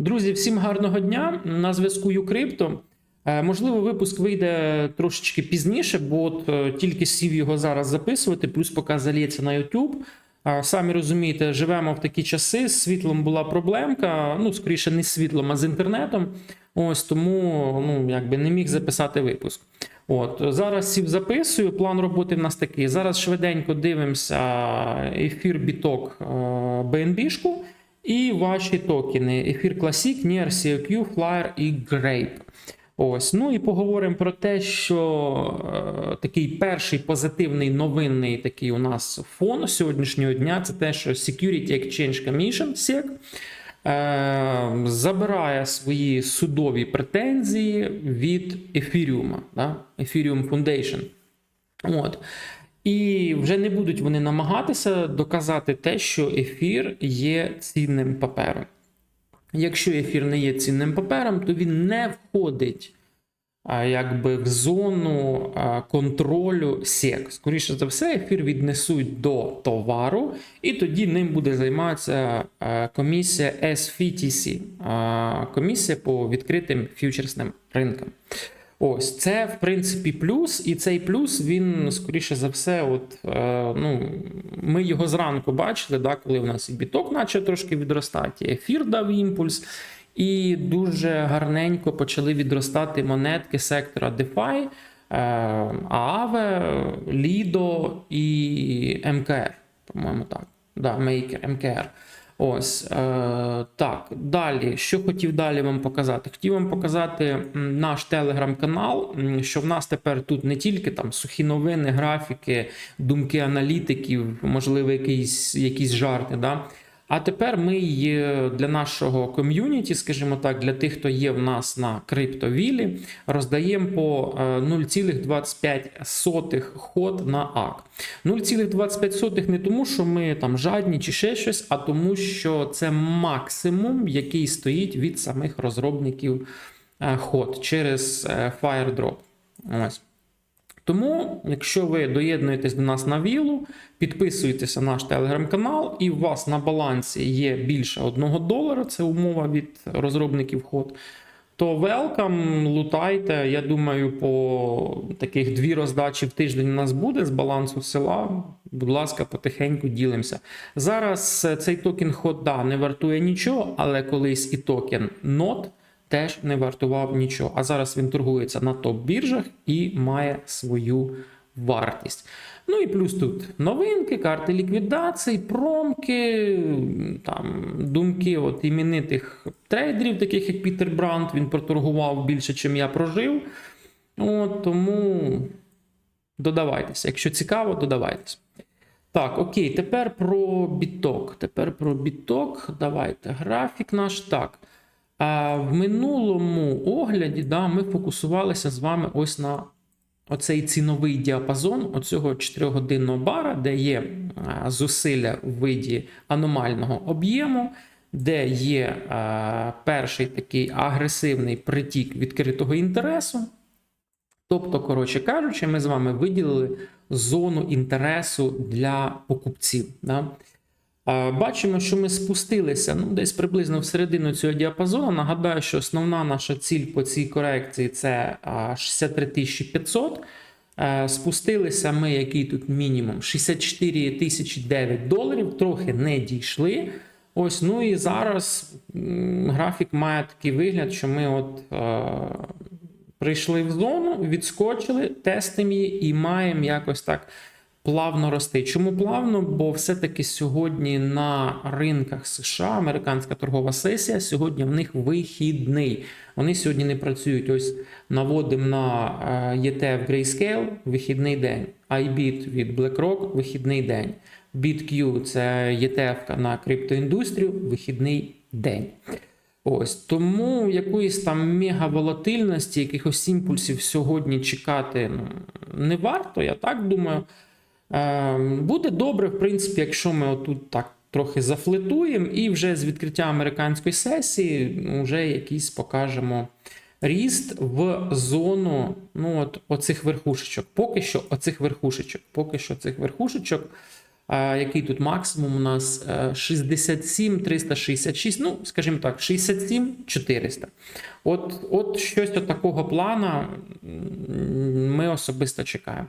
Друзі, всім гарного дня. На зв'язку Юкрипто. Е, Можливо, випуск вийде трошечки пізніше, бо от е, тільки сів його зараз записувати, плюс поки заліється на YouTube. Самі розумієте, живемо в такі часи. З світлом була проблемка. Ну, скоріше, не з світлом, а з інтернетом. Ось тому ну, якби не міг записати випуск. От зараз сів записую. План роботи в нас такий. Зараз швиденько дивимося ефір біток е, BNB-шку і ваші токени: ефір Classic, NIR, COQ, Flyer і Grape. Ось, ну і поговоримо про те, що е, такий перший позитивний новинний такий у нас фон сьогоднішнього дня це те, що Security Exchange Commission SEC е, забирає свої судові претензії від Ефіріума, да? Ethereum Foundation. От. І вже не будуть вони намагатися доказати те, що ефір є цінним папером. Якщо ефір не є цінним папером, то він не входить якби в зону контролю SEC. Скоріше за все, ефір віднесуть до товару, і тоді ним буде займатися комісія SFTC, комісія по відкритим фьючерсним ринкам. Ось це в принципі плюс, і цей плюс він скоріше за все, от е, ну ми його зранку бачили, да, коли в нас і біток почав трошки відростати, ефір дав імпульс, і дуже гарненько почали відростати монетки сектора DeFi, е, Aave, Lido і МКР. По-моєму, так. Да, Maker, МКР. Ось е, так. Далі, що хотів далі вам показати? Хотів вам показати наш телеграм-канал, що в нас тепер тут не тільки там сухі новини, графіки, думки аналітиків, можливо, якісь, якісь жарти. Да? А тепер ми для нашого ком'юніті, скажімо так, для тих, хто є в нас на криптовілі, роздаємо по е, 0,25 ход на АК. 0,25 не тому, що ми там жадні чи ще щось, а тому, що це максимум, який стоїть від самих розробників е, ход через е, FireDrop. Ось. Тому, якщо ви доєднуєтесь до нас на вілу, підписуєтеся на наш телеграм-канал, і у вас на балансі є більше 1 долара, це умова від розробників ход, то велкам, лутайте. Я думаю, по таких дві роздачі в тиждень у нас буде з балансу села. Будь ласка, потихеньку ділимося. Зараз е, цей токен ход не вартує нічого, але колись і токен NOT теж не вартував нічого. А зараз він торгується на топ-біржах і має свою вартість. Ну і плюс тут новинки, карти ліквідацій, промки, там думки от іменитих трейдерів, таких як Пітер Бранд. Він проторгував більше, ніж я прожив. От, Тому додавайтеся. Якщо цікаво, додавайтесь. Так, окей, тепер про біток. Тепер про біток. Давайте графік наш. Так. А в минулому огляді да, ми фокусувалися з вами ось на оцей ціновий діапазон оцього 4-годинного бара, де є зусилля у виді аномального об'єму, де є а, перший такий агресивний притік відкритого інтересу. Тобто, коротше кажучи, ми з вами виділили зону інтересу для покупців. Да? Бачимо, що ми спустилися ну, десь приблизно в середину цього діапазону. Нагадаю, що основна наша ціль по цій корекції це 63 500. Е, Спустилися ми, який тут мінімум 64 тисячі 9 доларів, трохи не дійшли. Ось, ну і зараз графік має такий вигляд, що ми от е, прийшли в зону, відскочили, тестимо її і маємо якось так плавно рости. Чому плавно? Бо все-таки сьогодні на ринках США американська торгова сесія. Сьогодні в них вихідний. Вони сьогодні не працюють. Ось наводимо на е, ETF Grayscale вихідний день. iBit від BlackRock вихідний день. BitQ це ETF на криптоіндустрію, вихідний день. Ось тому якоїсь там мегаволатильності, якихось імпульсів сьогодні чекати ну, не варто, я так думаю. Е, Буде добре, в принципі, якщо ми отут так трохи зафлетуємо, і вже з відкриття американської сесії ну, вже якийсь покажемо ріст в зону ну, от, оцих верхушечок. Поки що оцих верхушечок. Поки що цих верхушечок. Е, Який тут максимум у нас Е, 67 366, ну, скажімо так, 67 400. От, от щось от такого плана ми особисто чекаємо.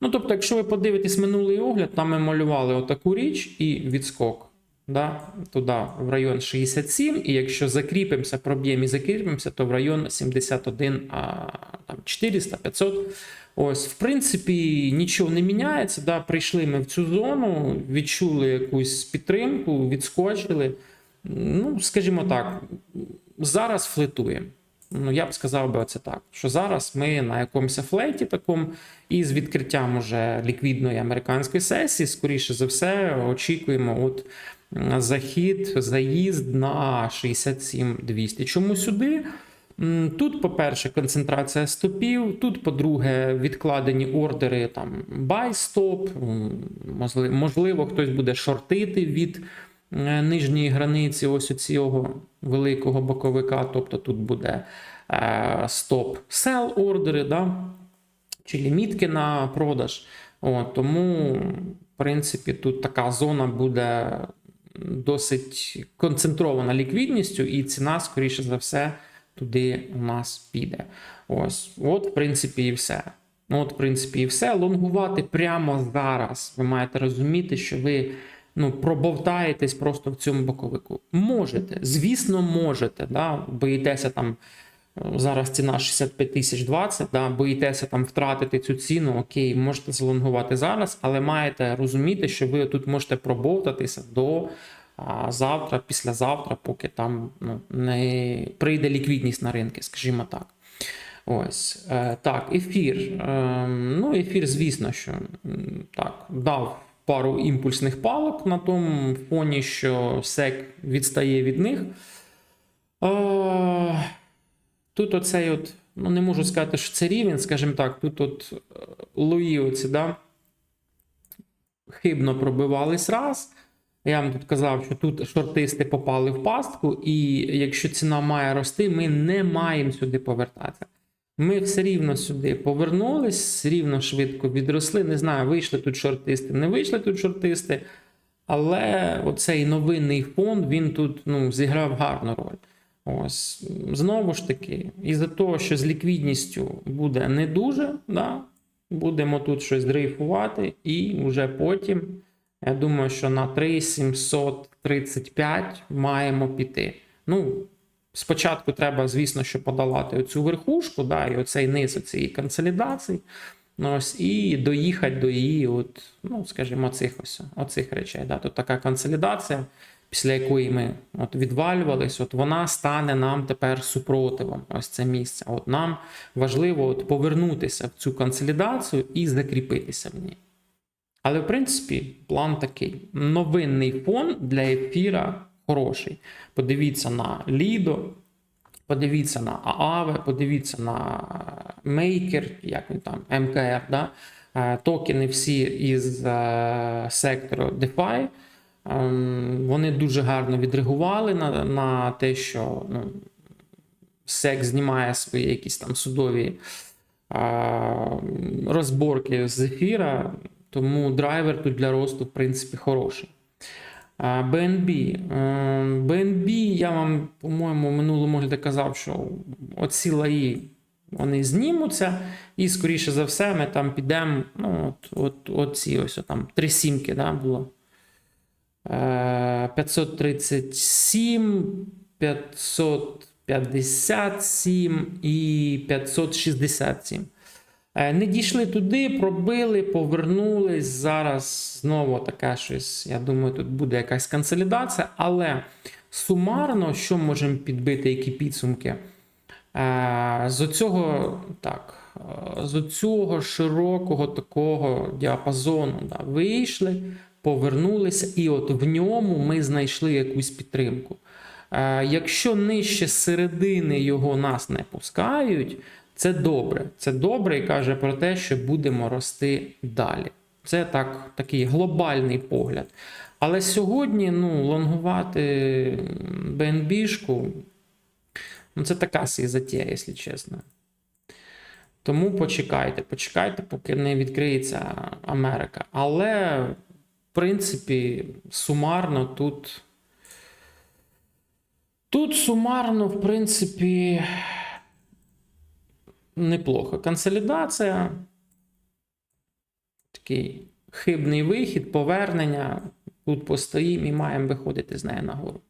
Ну, тобто, якщо ви подивитесь минулий огляд, там ми малювали отаку річ і відскок. Да, туди в район 67, і якщо закріпимося, проб'ємо і закріпимося, то в район 71, а, там 400, 500. Ось, в принципі, нічого не міняється. Да, прийшли ми в цю зону, відчули якусь підтримку, відскочили. Ну, скажімо так, зараз флетуємо. Ну, я б сказав би оце так, що зараз ми на якомусь флеті такому, і з відкриттям уже ліквідної американської сесії, скоріше за все, очікуємо от захід, заїзд на 67-200. Чому сюди? Тут, по-перше, концентрація стопів. Тут, по-друге, відкладені ордери там buy stop. можливо, хтось буде шортити від е, нижньої границі ось цього великого боковика. Тобто тут буде е, стоп sell ордери, да? чи лімітки на продаж. От, тому, в принципі, тут така зона буде досить концентрована ліквідністю, і ціна, скоріше за все, туди у нас піде. Ось, от, в принципі, і все. От, в принципі, і все. Лонгувати прямо зараз. Ви маєте розуміти, що ви ну, пробовтаєтесь просто в цьому боковику. Можете, звісно, можете. Да? Боїтеся там. е, Зараз ціна 65 тисяч 20, да, боїтеся там втратити цю ціну, окей, можете залонгувати зараз, але маєте розуміти, що ви тут можете пробовтатися до а, завтра, післязавтра, поки там ну, не прийде ліквідність на ринки, скажімо так. Ось е, так, ефір. Е, ну, ефір, звісно, що так, дав пару імпульсних палок на тому фоні, що SEC відстає від них. Е, тут оцей от, ну не можу сказати, що це рівень, скажімо так, тут от е, лої оці, да, хибно пробивались раз. Я вам тут казав, що тут шортисти попали в пастку, і якщо ціна має рости, ми не маємо сюди повертатися. Ми все рівно сюди повернулись, рівно швидко відросли. Не знаю, вийшли тут шортисти, не вийшли тут шортисти. Але оцей новинний фонд він тут ну, зіграв гарну роль. Ось знову ж таки, із-за того, що з ліквідністю буде не дуже, да, будемо тут щось дрейфувати, і вже потім, я думаю, що на 3,735 маємо піти. Ну, спочатку треба, звісно, що подолати оцю верхушку, да, і оцей низ цієї консолідації. Ну, ось, і доїхати до її, от, ну, скажімо, цих ось оцих речей. Да. Тут така консолідація, після якої ми от відвалювались, от вона стане нам тепер супротивом. Ось це місце. От нам важливо от повернутися в цю консолідацію і закріпитися в ній. Але, в принципі, план такий: новинний фон для ефіра хороший. Подивіться на Lido, подивіться на Aave, подивіться на Maker, як він там, МКР, да? Е, токени всі із е, сектору DeFi. Ем, Вони дуже гарно відреагували на, на те, що ну, SEC знімає свої якісь там судові а, розборки з ефіра, тому драйвер тут для росту, в принципі, хороший. BNB. Ем, BNB, я вам, по-моєму, в минулому огляді казав, що оці лаї вони знімуться, і, скоріше за все, ми там підемо. Ну, от, от, от ось там три сімки да, було. Е, 537, 557 і 567. Е, Не дійшли туди, пробили, повернулись. Зараз знову таке щось. Я думаю, тут буде якась консолідація, але сумарно, що можемо підбити, які підсумки? Е, З цього так, е, з цього широкого такого діапазону да, вийшли, повернулися, і от в ньому ми знайшли якусь підтримку. Якщо нижче середини його нас не пускають, це добре. Це добре і каже про те, що будемо рости далі. Це так, такий глобальний погляд. Але сьогодні ну, лонгувати БНБшку, ну, це така сі затія, якщо чесно. Тому почекайте, почекайте, поки не відкриється Америка. Але в принципі, сумарно тут. Тут сумарно, в принципі, неплохо. Консолідація. Такий хибний вихід, повернення. Тут постоїмо і маємо виходити з неї нагору.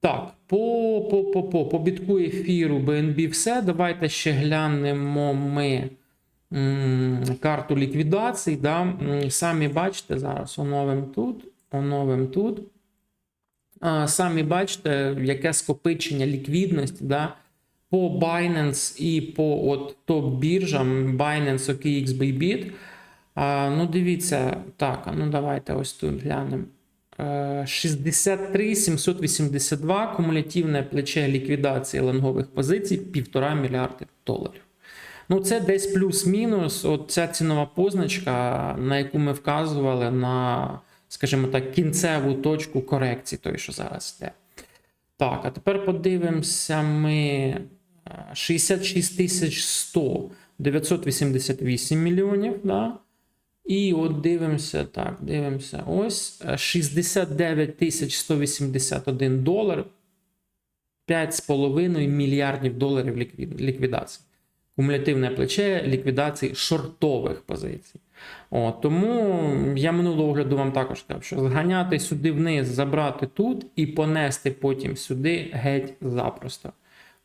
Так, по, по, по, по, по бітку ефіру BNB все. Давайте ще глянемо ми м, карту ліквідацій. Да? Самі бачите, зараз оновим тут, оновим тут. А, Самі бачите, яке скопичення ліквідності да? По Binance і по от, топ-біржам Binance, OKX, Bybit. А, ну, дивіться, так, ну давайте ось тут глянемо. Е, 63 782 кумулятивне плече ліквідації лонгових позицій 1,5 мільярди доларів. Ну, це десь плюс-мінус. От ця цінова позначка, на яку ми вказували на, скажімо так, кінцеву точку корекції, той, що зараз йде. Так, а тепер подивимося ми е, 66 тисяч 100, 988 мільйонів. Да? І от дивимося, так, дивимося. Ось е, 69 тисяч 181 долар, 5,5 мільярдів доларів ліквідації. Кумулятивне плече ліквідації шортових позицій. О, тому я минулого огляду вам також сказав, що зганяти сюди вниз, забрати тут і понести потім сюди геть запросто.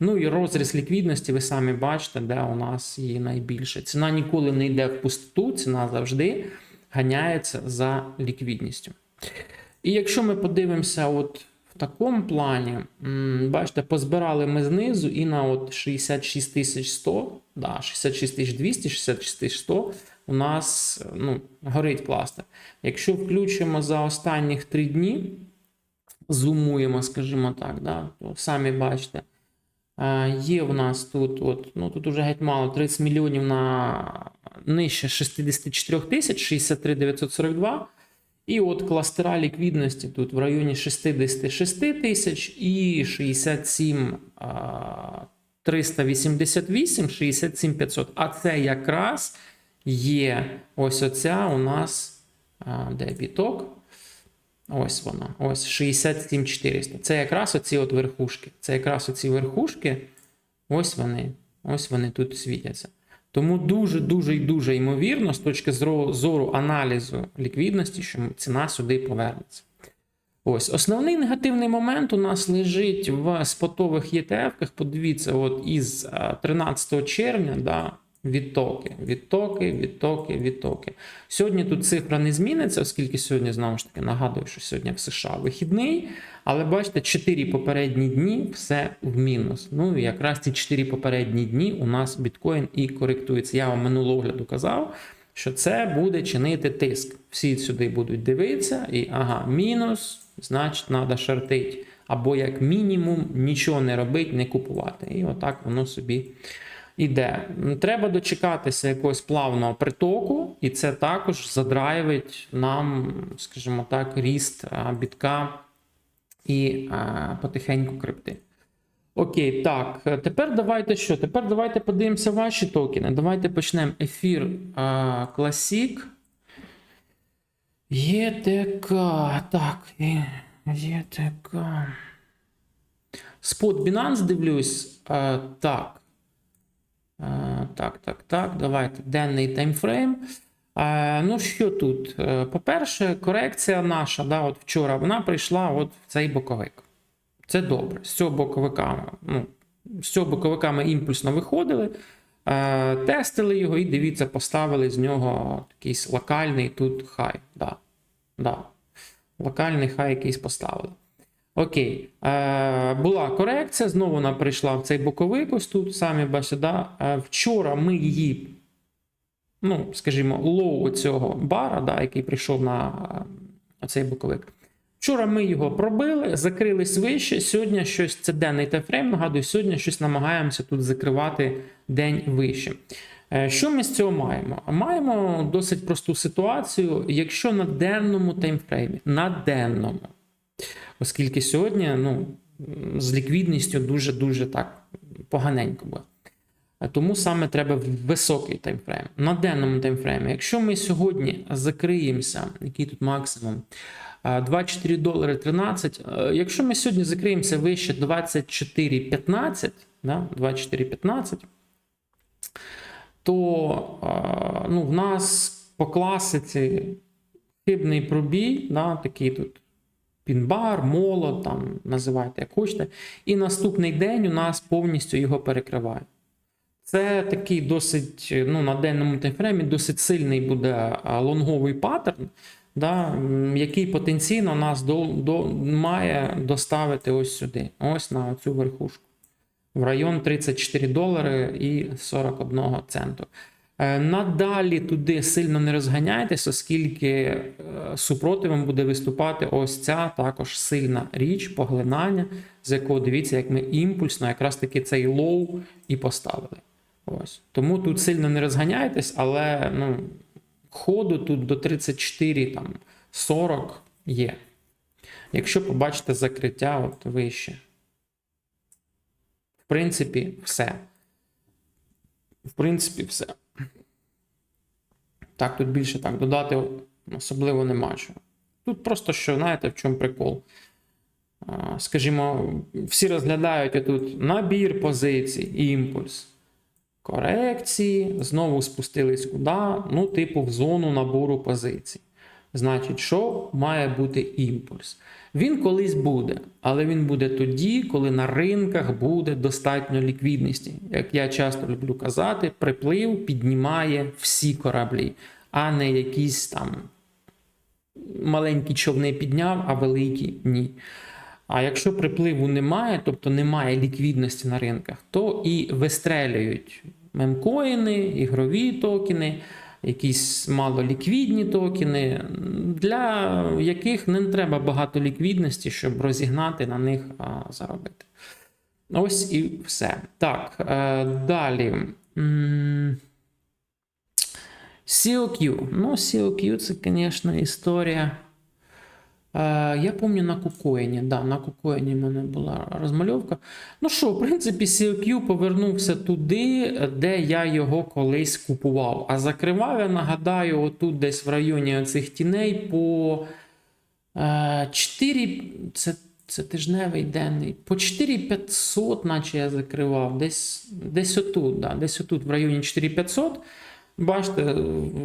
Ну і розріз ліквідності, ви самі бачите, де у нас її найбільше. Ціна ніколи не йде в пустоту, ціна завжди ганяється за ліквідністю. І якщо ми подивимося, от в такому плані, бачите, позбирали ми знизу і на от 66 100, да, 66 200, 66 100 у нас ну, горить пластик. Якщо включимо за останніх 3 дні, зумуємо, скажімо так, да, то самі бачите. Е, Є в нас тут, от, ну тут уже геть мало, 30 мільйонів на нижче 64 тисяч, 63 942. І от кластера ліквідності тут в районі 66 тисяч і 67 а, 388, 67 500. А це якраз є ось оця у нас а, де біток. Ось вона, ось 67 400. Це якраз оці от верхушки. Це якраз оці верхушки. Ось вони. Ось вони тут світяться. Тому дуже-дуже і дуже ймовірно, з точки зору аналізу ліквідності, що ціна сюди повернеться. Ось основний негативний момент у нас лежить в спотових ETF-ках. Подивіться, от із 13 червня, да, відтоки, відтоки, відтоки, відтоки. Сьогодні тут цифра не зміниться, оскільки сьогодні, знову ж таки, нагадую, що сьогодні в США вихідний. Але бачите, 4 попередні дні все в мінус. Ну і якраз ці 4 попередні дні у нас біткоін і коректується. Я вам минулого огляду казав, що це буде чинити тиск. Всі сюди будуть дивитися, і ага, мінус, значить, треба шортити. Або як мінімум нічого не робити, не купувати. І отак воно собі іде. Треба дочекатися якогось плавного притоку, і це також задрайвить нам, скажімо так, ріст бітка і потихеньку крипти. Окей, так. е, Тепер давайте що? Тепер давайте подивимося ваші токени. Давайте почнемо ефір Classic. ЄТК. Так. е, ЄТК. Спот Binance дивлюсь. А, так. А, так, так, так. Давайте. Денний таймфрейм. Е, ну, що тут? Е, По-перше, корекція наша, да, от вчора, вона прийшла от в цей боковик. Це добре. З цього боковика, ну, з цього боковика ми імпульсно виходили, е, тестили його і дивіться, поставили з нього якийсь локальний тут хай. Да, да. Локальний хай якийсь поставили. Окей. Е, була корекція, знову вона прийшла в цей боковик, ось тут, самі бачите, да? е, вчора ми її ну, скажімо, лоу цього бара, да, який прийшов на е, цей боковик. Вчора ми його пробили, закрились вище. Сьогодні щось це денний тайфрейм. Нагадую, сьогодні щось намагаємося тут закривати день вище. Е, Що ми з цього маємо? Маємо досить просту ситуацію, якщо на денному таймфреймі, на денному, оскільки сьогодні ну, з ліквідністю дуже-дуже так поганенько. Е, Тому саме треба високий таймфрейм. На денному таймфреймі, якщо ми сьогодні закриємося, який тут максимум? Е, 24 долари 13. Е, Якщо ми сьогодні закриємося вище 24,15, да, 24,15, то ну, в нас по класиці хибний пробій, да, такий тут пінбар, молот, там називайте як хочете. І наступний день у нас повністю його перекриває. Це такий досить, ну, на денному таймфреймі досить сильний буде лонговий паттерн, да, який потенційно нас до, до, має доставити ось сюди, ось на цю верхушку. В район 34 долари і 41 центу. Е, Надалі туди сильно не розганяйтесь, оскільки е, супротивом буде виступати ось ця також сильна річ поглинання, з якого дивіться, як ми імпульсно якраз таки цей лоу і поставили. Ось. Тому тут сильно не розганяйтесь, але ну, ходу тут до 34, там, 40 є. Якщо побачите закриття от вище. В принципі, все. В принципі, все. Так, тут більше так додати особливо нема чого. Тут просто що, знаєте, в чому прикол. Скажімо, всі розглядають тут набір позицій, імпульс, корекції, знову спустились куди? Ну, типу, в зону набору позицій. Значить, що має бути імпульс? Він колись буде, але він буде тоді, коли на ринках буде достатньо ліквідності. Як я часто люблю казати, приплив піднімає всі кораблі, а не якісь там маленькі човни підняв, а великі ні. А якщо припливу немає, тобто немає ліквідності на ринках, то і вистрелюють мемкоїни, ігрові токени, якісь малоліквідні токени, для яких не треба багато ліквідності, щоб розігнати на них заробити. Ось і все. Так, е, далі. COQ. Ну, COQ це, звісно, історія. Е, я пам'ятаю на кукоїні. Да, на кукоїні в мене була розмальовка. Ну що, в принципі, COQ повернувся туди, де я його колись купував. А закривав я, нагадаю, отут десь в районі оцих тіней по е, 4. Це, це тижневий денний. По 4500, наче я закривав. Десь, десь отут, да, десь отут, в районі 4500. Бачите,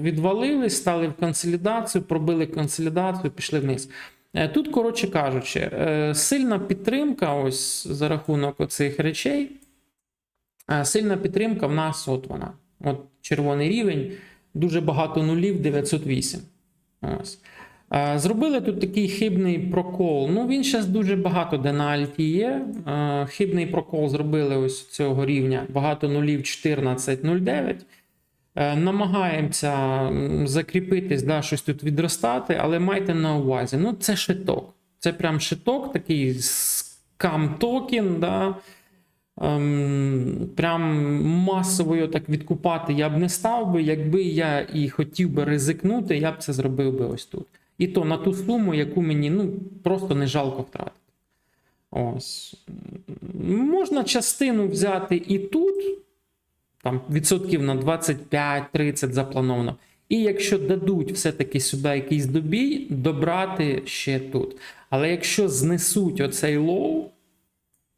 відвалили, стали в консолідацію, пробили консолідацію, пішли вниз. Е, Тут, коротше кажучи, е, сильна підтримка, ось за рахунок оцих речей. е, Сильна підтримка в нас, от вона. От червоний рівень, дуже багато нулів 908. Ось. Зробили тут такий хибний прокол. Ну, він зараз дуже багато де на альті є. Хибний прокол зробили ось цього рівня. Багато нулів 14,09. Е, Намагаємося закріпитись, да, щось тут відростати, але майте на увазі, ну це шиток. Це прям шиток, такий скам токен, да. Ем, прям масово так відкупати я б не став би. Якби я і хотів би ризикнути, я б це зробив би ось тут. І то на ту суму, яку мені ну, просто не жалко втратити. Ось. Можна частину взяти і тут, там відсотків на 25-30 заплановано. І якщо дадуть все-таки сюди якийсь добій, добрати ще тут. Але якщо знесуть оцей лоу,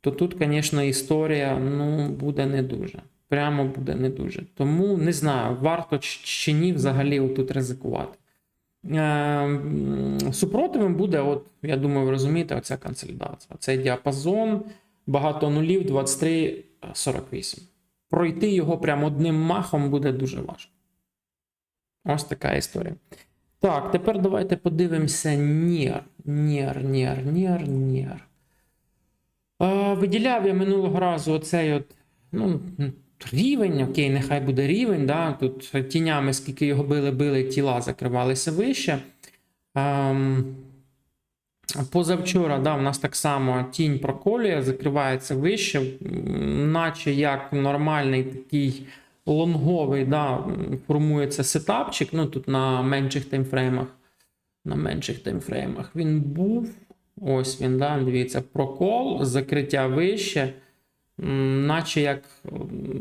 то тут, звісно, історія ну, буде не дуже. Прямо буде не дуже. Тому не знаю, варто чи- ні взагалі тут ризикувати. Е, супротивом буде, от, я думаю, ви розумієте, оця консолідація. Цей діапазон, багато нулів, 23-48. Пройти його прямо одним махом буде дуже важко. Ось така історія. Так, тепер давайте подивимося Нір. Нір, Нір, Нір, Нір. Е, виділяв я минулого разу оцей от, ну, рівень, окей, нехай буде рівень. Да? Тут тінями, скільки його били, били, тіла закривалися вище. Ем, позавчора, да, в нас так само тінь проколює, закривається вище, наче як нормальний такий лонговий, да, формується сетапчик. Ну, тут на менших таймфреймах. На менших таймфреймах він був. Ось він, да, дивіться, прокол, закриття вище. наче як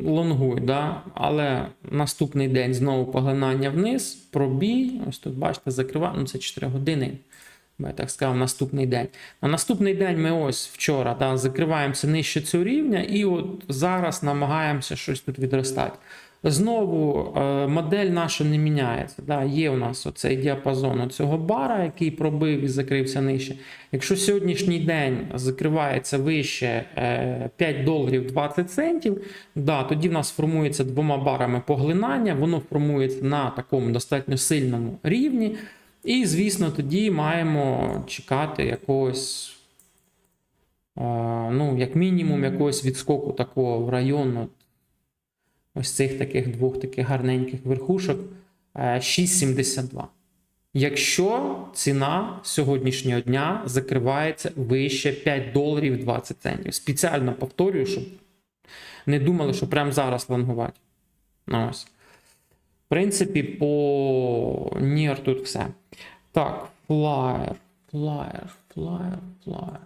лонгуй, да? але наступний день знову поглинання вниз, пробій. Ось тут бачите, закриває, ну це 4 години. Я так сказав, наступний день. На наступний день ми ось вчора да, закриваємося нижче цього рівня, і от зараз намагаємося щось тут відростати. Знову е, модель наша не міняється. Да? Є у нас оцей діапазон цього бара, який пробив і закрився нижче. Якщо сьогоднішній день закривається вище е, 5 доларів 20 центів, да, тоді в нас формується двома барами поглинання, воно формується на такому достатньо сильному рівні. І, звісно, тоді маємо чекати якогось, е, ну, як мінімум, якогось відскоку такого в район ось цих таких двох таких гарненьких верхушок е, 6,72. Якщо ціна сьогоднішнього дня закривається вище 5 доларів 20 центів. Спеціально повторюю, щоб не думали, що прямо зараз лонгувати. Ну, ось. Принципі, по NIR тут все. Так, флаєр, флаєр, флаєр, флаєр.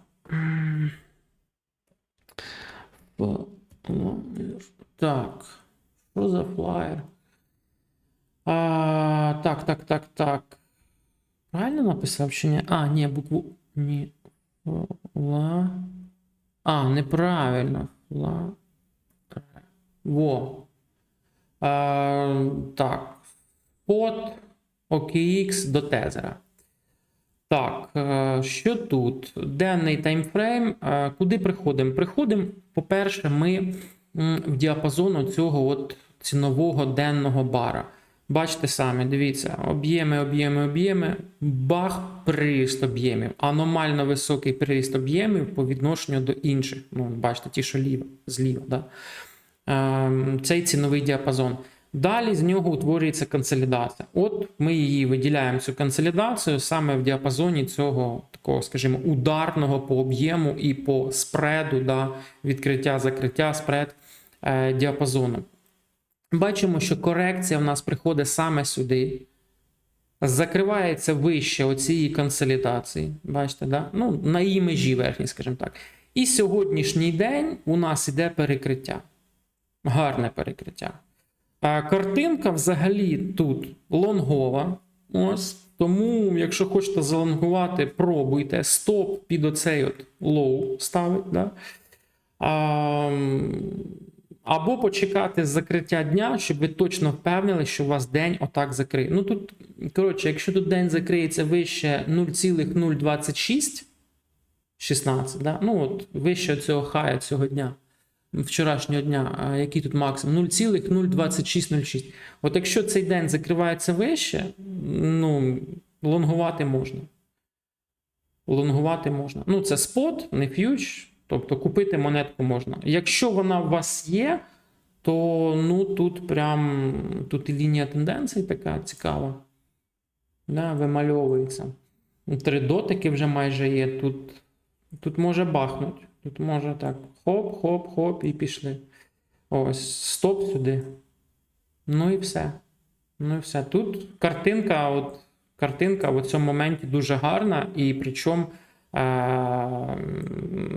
Так. Що за флаєр? А, так, так, так, так. Правильно написав чи ні? А, ні, букву. Ні. Ла. А, неправильно. Фла. Во. А, так. Под OKX до тезера. Так, е, що тут? Денний таймфрейм. Е, Куди приходимо? Приходимо, по-перше, ми в діапазон цього от цінового денного бара. Бачите самі, дивіться, об'єми, об'єми, об'єми, бах, приріст об'ємів. Аномально високий приріст об'ємів по відношенню до інших. Ну, бачите, ті, що ліва, зліва. Да? Ем, Цей ціновий діапазон. Далі з нього утворюється консолідація. От ми її виділяємо цю консолідацію саме в діапазоні цього такого, скажімо, ударного по об'єму і по спреду, да, відкриття, закриття, спред е, діапазону. Бачимо, що корекція в нас приходить саме сюди. Закривається вище оцієї консолідації. Бачите, да? ну, на її межі верхній, скажімо так. І сьогоднішній день у нас іде перекриття. Гарне перекриття. Картинка взагалі тут лонгова. Ось. Тому, якщо хочете залонгувати, пробуйте. Стоп під оцей от лоу ставить. Да? А, або почекати закриття дня, щоб ви точно впевнили, що у вас день отак закриє. Ну тут, коротше, якщо тут день закриється вище 0,026, 16, да? ну от вище цього хая цього дня, вчорашнього дня, який тут максимум 0,02606. От якщо цей день закривається вище, ну, лонгувати можна. Лонгувати можна. Ну, це спот, не фьюч. Тобто купити монетку можна. Якщо вона у вас є, то ну тут прям тут і лінія тенденцій така цікава. Да, вимальовується. Три дотики вже майже є. Тут, тут може бахнути. Тут може так. Хоп, хоп, хоп, і пішли. Ось, стоп сюди. Ну і все. Ну і все. Тут картинка, от, картинка в цьому моменті дуже гарна, і причому. Е,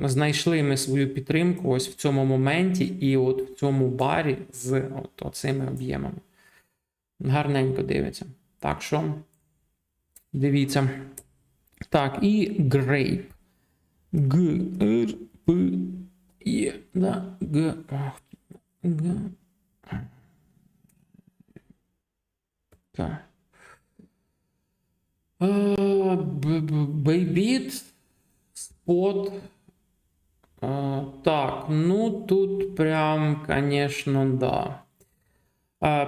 знайшли ми свою підтримку ось в цьому моменті і от в цьому барі з от цими об'ємами. Гарненько дивиться. Так що дивіться. Так, і Grape. Г, Р, П, Є. Да, Г. Ах, Г. Е, Бейбіт. Спот. Так, ну тут прям, звісно, да.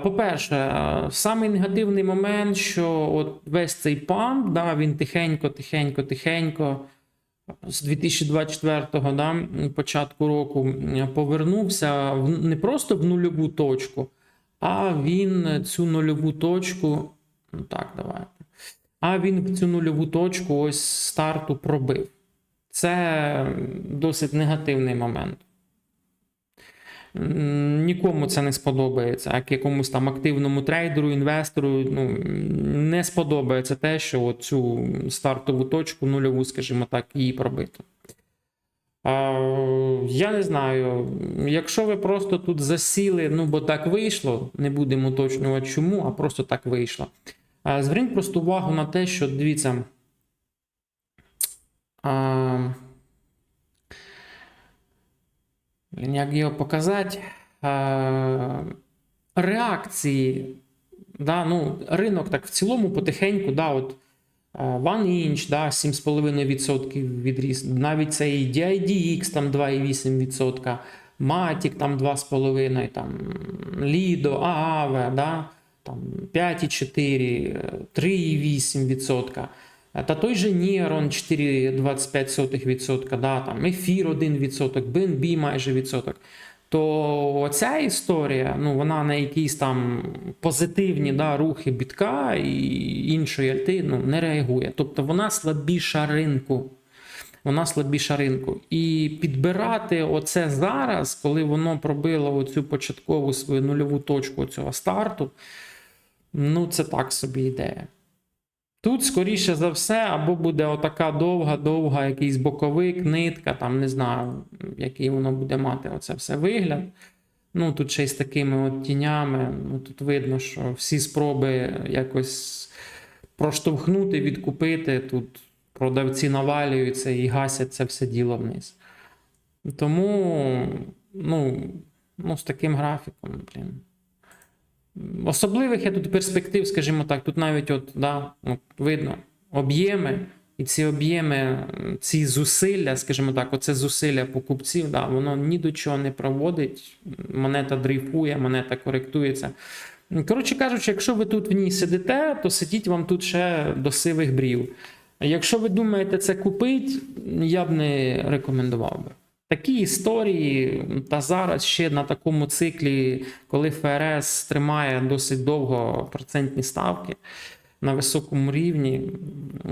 По-перше, самий негативний момент, що от весь цей памп, да, він тихенько, тихенько, тихенько з 2024 да, початку року повернувся не просто в нульову точку, а він цю нульову точку. Ну так, давайте. А він в цю нульову точку ось старту пробив. Це досить негативний момент. Нікому це не сподобається, як якомусь там активному трейдеру, інвестору ну, не сподобається те, що цю стартову точку нульову, скажімо так, її пробито. Я не знаю, якщо ви просто тут засіли, ну бо так вийшло, не будемо уточнювати чому, а просто так вийшло. Зверніть просто увагу на те, що дивіться. А, блін, як його показати? Реакції. Да, ну, ринок так в цілому потихеньку, да, от е, One Inch, да, 7,5% відріс. Навіть цей DIDX там 2,8%, Matic там 2,5%, там Lido, Aave, да, там 5,4%, 3,8%. Та той же Neuron 4,25%, да, там Ефір 1%, BNB майже відсоток. То ця історія, ну вона на якісь там позитивні да, рухи бітка і іншої альти ну, не реагує. Тобто вона слабіша ринку. Вона слабіша ринку. І підбирати оце зараз, коли воно пробило оцю початкову свою нульову точку цього старту, ну це так собі ідея. Тут, скоріше за все, або буде отака довга-довга якийсь боковик, нитка, там не знаю, який воно буде мати оце все вигляд. Ну, тут ще й з такими от тінями. Ну, тут видно, що всі спроби якось проштовхнути, відкупити. Тут продавці навалюються і гасять це все діло вниз. Тому, ну, ну з таким графіком, блін. Особливих я тут перспектив, скажімо так, тут навіть от, да, от видно об'єми, і ці об'єми, ці зусилля, скажімо так, оце зусилля покупців, да, воно ні до чого не проводить. Монета дрейфує, монета коректується. Коротше кажучи, якщо ви тут в ній сидите, то сидіть вам тут ще до сивих брів. Якщо ви думаєте це купити, я б не рекомендував би. Такі історії, та зараз ще на такому циклі, коли ФРС тримає досить довго процентні ставки на високому рівні,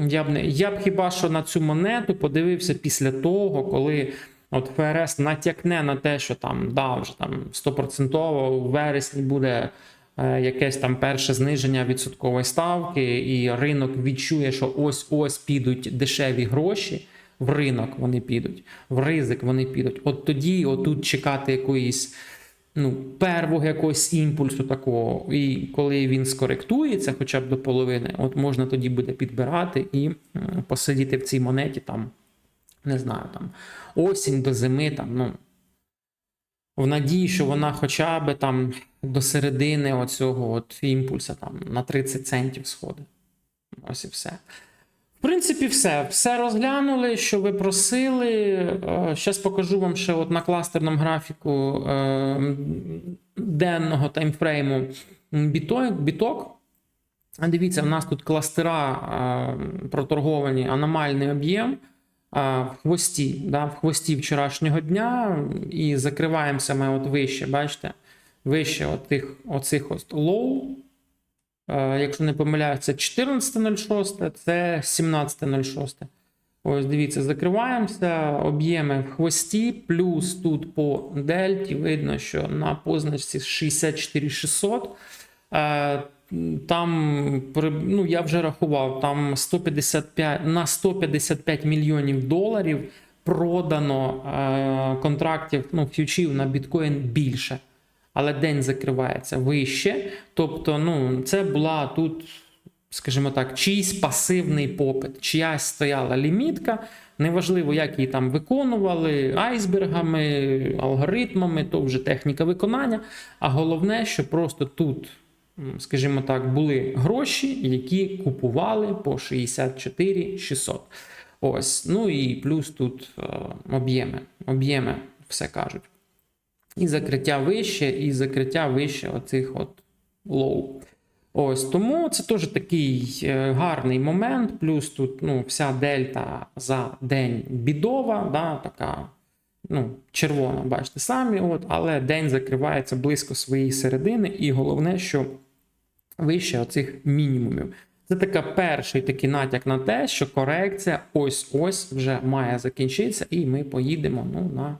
я б не я б хіба що на цю монету подивився після того, коли от ФРС натякне на те, що там да, вже там 100% у вересні буде. е, Якесь там перше зниження відсоткової ставки, і ринок відчує, що ось ось підуть дешеві гроші в ринок вони підуть, в ризик вони підуть. От тоді, отут чекати якоїсь ну, первого якогось імпульсу такого. І коли він скоректується, хоча б до половини, от можна тоді буде підбирати і посидіти в цій монеті там, не знаю, там осінь до зими, там, ну. В надії, що вона хоча б там до середини оцього от імпульса там на 30 центів сходить. Ось і все. В принципі, все. Все розглянули, що ви просили. Зараз покажу вам ще от на кластерному графіку е, денного таймфрейму біток. Дивіться, в нас тут кластера е, проторговані аномальний об'єм е, в хвості, да, в хвості вчорашнього дня, і закриваємося ми от вище, бачите? Вище отих, оцих ось лоу. Е, Якщо не помиляюся, це 14.06, це 17.06. Ось дивіться, закриваємося. Об'єми в хвості, плюс тут по дельті видно, що на позначці 64600. Е, Там, ну, я вже рахував, там 155, на 155 мільйонів доларів продано е, контрактів ну, фьючів на біткоін більше але день закривається вище. Тобто, ну, це була тут, скажімо так, чийсь пасивний попит, чиясь стояла лімітка. Неважливо, як її там виконували, айсбергами, алгоритмами, то вже техніка виконання. А головне, що просто тут, скажімо так, були гроші, які купували по 64 600. Ось, ну і плюс тут е, об'єми. Об'єми все кажуть. І закриття вище, і закриття вище оцих от лоу. Ось тому це теж такий е, гарний момент. Плюс тут ну, вся дельта за день бідова, да, така ну, червона, бачите самі, от, але день закривається близько своєї середини, і головне, що вище оцих мінімумів. Це така перший такий натяк на те, що корекція ось-ось вже має закінчитися, і ми поїдемо ну, на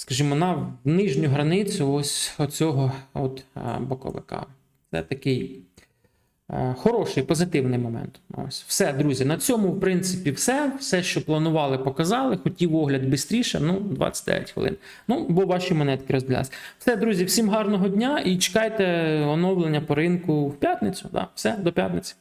скажімо, на нижню границю ось оцього от боковика. Це такий Е, Хороший позитивний момент. Ось все, друзі. На цьому, в принципі, все. Все, що планували, показали. Хотів огляд швидше, ну 29 хвилин. Ну, бо ваші монетки розділялись. Все, друзі, всім гарного дня і чекайте оновлення по ринку в п'ятницю. Да, все, до п'ятниці.